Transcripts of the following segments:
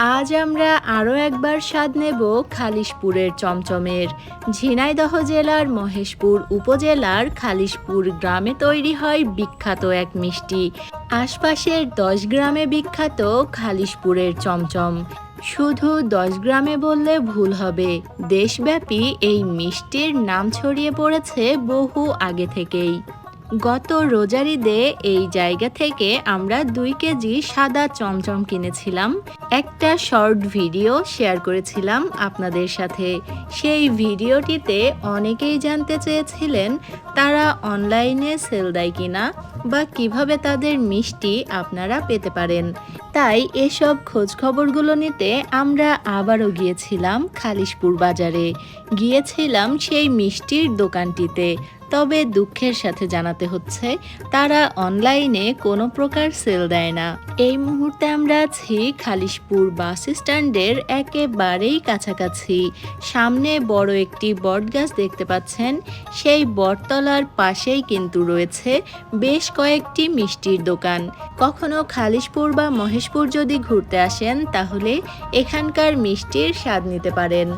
আজ আমরা আরও একবার স্বাদ নেব খালিশপুরের চমচমের ঝিনাইদহ জেলার মহেশপুর উপজেলার খালিশপুর গ্রামে তৈরি হয় বিখ্যাত এক মিষ্টি। আশপাশের দশ গ্রামে বিখ্যাত খালিশপুরের চমচম। শুধু দশ গ্রামে বললে ভুল হবে। দেশব্যাপী এই মিষ্টির নাম ছড়িয়ে পড়েছে বহু আগে থেকেই। গত রোজার ঈদে এই জায়গা থেকে আমরা দুই কেজি সাদা চমচম কিনেছিলাম। একটা শর্ট ভিডিও শেয়ার করেছিলাম। আপনাদের সাথে সেই ভিডিওটিতে অনেকেই জানতে চেয়েছিলেন, তারা অনলাইনে সেল দেয় কিনা। বা কীভাবে তাদের মিষ্টি আপনারা পেতে পারেন। তাই এসব খোঁজ খবরগুলো নিতে আমরা আবারও গিয়েছিলাম খালিশপুর বাজারে। গিয়েছিলাম সেই মিষ্টির দোকানটিতে। তবে দুঃখের সাথে জানাতে হচ্ছে, তারা অনলাইনে কোনো প্রকার সেল দেয় না। এই মুহূর্তে আমরা আছি খালিশপুর বাস স্ট্যান্ডের একেবারেই কাছাকাছি। সামনে বড় একটি বটগাছ দেখতে পাচ্ছেন। সেই বটতলার পাশেই কিন্তু রয়েছে বেশ কয়েকটি মিষ্টির দোকান। কখনো খালিশপুর বা মহেশপুর যদি ঘুরতে আসেন, তাহলে এখানকার মিষ্টির স্বাদ নিতে পারেন।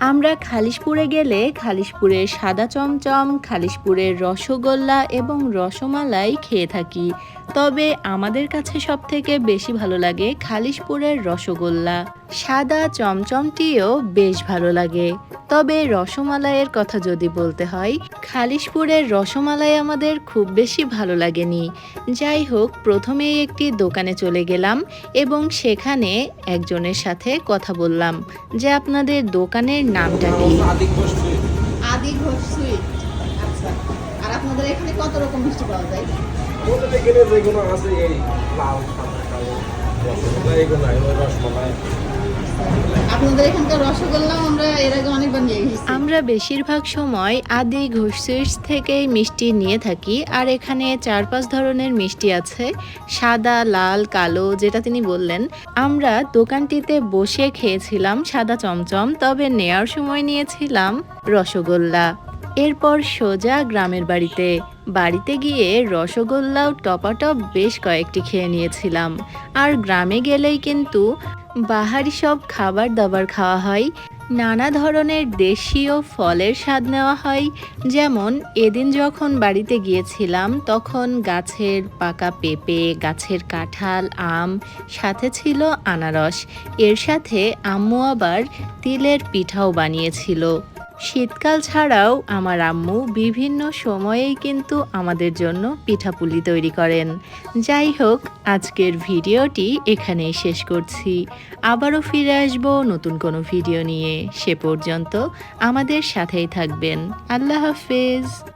আমরা খালিশপুরে গেলে খালিশপুরের সাদা চমচম, খালিশপুরের রসগোল্লা এবং রসমালাই খেয়ে থাকি। তবে আমাদের কাছে সব থেকে বেশি ভালো লাগে খালিশপুরের রসগোল্লা। সাদা চমচমটিও বেশ ভালো লাগে। তবে রসমালাইয়ের কথা যদি বলতে হয় খালিশপুরের রসমালাই আমাদের খুব বেশি ভালো লাগেনি। যাই হোক প্রথমেই একটি দোকানে চলে গেলাম এবং সেখানে একজনের সাথে কথা বললাম যে আপনাদের দোকানের নামটা কি? আদি ঘোষ সুইট। আচ্ছা আর আপনাদের এখানে কত রকম মিষ্টি পাওয়া যায়? বলতে গেলে যেগুলো আছে এই লাল সাদা কালো রসগোল্লা এগুলো এগুলো রসমালাই। এখানকার রসগোল্লাও আমরা বেশিরভাগ সময় আদি ঘোষ সুইটস থেকেই মিষ্টি নিয়ে থাকি, আর এখানে চার পাঁচ ধরনের মিষ্টি আছে, সাদা, লাল, কালো, যেটা তিনি বললেন। আমরা দোকানটিতে বসে খেয়েছিলাম সাদা চমচম, তবে নেয়ার সময় নিয়েছিলাম রসগোল্লা। এরপর সোজা গ্রামের বাড়িতে বাড়িতে গিয়ে রসগোল্লাও, টপাটপ বেশ কয়েকটি খেয়ে নিয়েছিলাম। আর গ্রামে গেলেই কিন্তু বাহারি সব খাবার দাবার খাওয়া হয়। নানা ধরনের দেশীয় ফলের স্বাদ নেওয়া হয়। যেমন, এদিন যখন বাড়িতে গিয়েছিলাম, তখন গাছের পাকা পেঁপে, গাছের কাঁঠাল, আম, সাথে ছিল আনারস। এর সাথে আম্মু আবার তিলের পিঠাও বানিয়েছিল। শীতকাল ছাড়াও আমার আম্মু বিভিন্ন সময়েই কিন্তু আমাদের জন্য পিঠাপুলি তৈরি করেন। যাই হোক, আজকের ভিডিওটি এখানেই শেষ করছি। আবারও ফিরে আসব নতুন কোনো ভিডিও নিয়ে। সে পর্যন্ত আমাদের সাথেই থাকবেন। আল্লাহ হাফেজ।